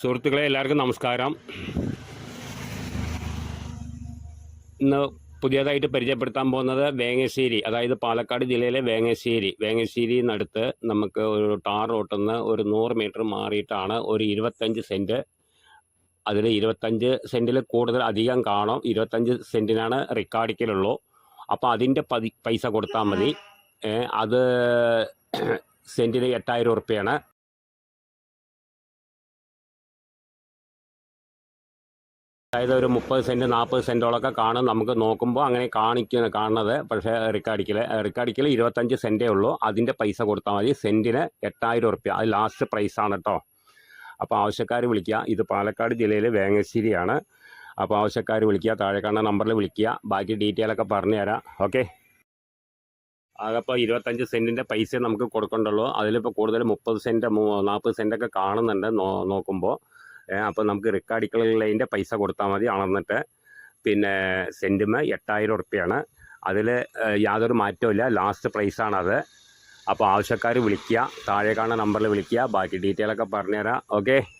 സുഹൃത്തുക്കളെ എല്ലാവർക്കും നമസ്കാരം. ഇന്ന് പുതിയതായിട്ട് പരിചയപ്പെടുത്താൻ പോകുന്നത് വേങ്ങശ്ശേരി അതായത് പാലക്കാട് ജില്ലയിലെ വേങ്ങശ്ശേരി. വേങ്ങശ്ശേരിന്നടുത്ത് നമുക്ക് ഒരു ടാർ റോട്ടിൽ ഒരു നൂറ് മീറ്റർ മാറിയിട്ടാണ് ഒരു ഇരുപത്തഞ്ച് സെന്റ് അതിൽ ഇരുപത്തഞ്ച് സെന്റിൽ കൂടുതൽ അധികം കാണും. ഇരുപത്തഞ്ച് സെന്റിനാണ് റിക്കാർഡിക്കലുള്ളൂ. അപ്പോൾ അതിന്റെ പൈസ കൊടുത്താൽ മതി. അത് സെന്റിന് എട്ടായിരം ഉറുപ്പ്യാണ്. അതായത് ഒരു മുപ്പത് സെന്റ് നാൽപ്പത് സെന്റോളൊക്കെ കാണും നമുക്ക് നോക്കുമ്പോൾ അങ്ങനെ കാണിക്കുന്ന കാണുന്നത്. പക്ഷേ റിക്കാർഡിക്കൽ റിക്കാർഡിക്കൽ ഇരുപത്തഞ്ച് സെന്റേ ഉള്ളൂ. അതിന്റെ പൈസ കൊടുത്താൽ മതി. സെന്റിന് എട്ടായിരം ഉറുപ്പ്യ. അത് ലാസ്റ്റ് പ്രൈസ് ആണ് കേട്ടോ അപ്പോൾ ആവശ്യക്കാർ വിളിക്കുക. ഇത് പാലക്കാട് ജില്ലയിൽ വേങ്ങശ്ശേരിയാണ്. അപ്പോൾ ആവശ്യക്കാർ വിളിക്കുക. താഴെ കാണുന്ന നമ്പറിൽ വിളിക്കുക. ബാക്കി ഡീറ്റെയിൽ ഒക്കെ പറഞ്ഞു തരാം ഓക്കെ? അതപ്പോൾ ഇരുപത്തഞ്ച് സെന്റിന്റെ പൈസ നമുക്ക് കൊടുക്കണ്ടുള്ളൂ. അതിലിപ്പോൾ കൂടുതൽ മുപ്പത് സെന്റ് നാൽപ്പത് സെന്റൊക്കെ കാണുന്നുണ്ട് നോക്കുമ്പോൾ അപ്പോൾ നമുക്ക് റിക്കാർഡിക്കലിന്റെ പൈസ കൊടുത്താൽ മതി അളന്നിട്ട്. പിന്നെ സെന്റിമ് എട്ടായിരം ഉറുപ്പ്യാണ്. അതിൽ യാതൊരു മാറ്റവും ലാസ്റ്റ് പ്രൈസാണത് അപ്പോൾ ആവശ്യക്കാർ വിളിക്കുക. താഴെ കാണുന്ന നമ്പറിൽ വിളിക്കുക. ബാക്കി ഡീറ്റെയിലൊക്കെ പറഞ്ഞുതരാം. ഓക്കെ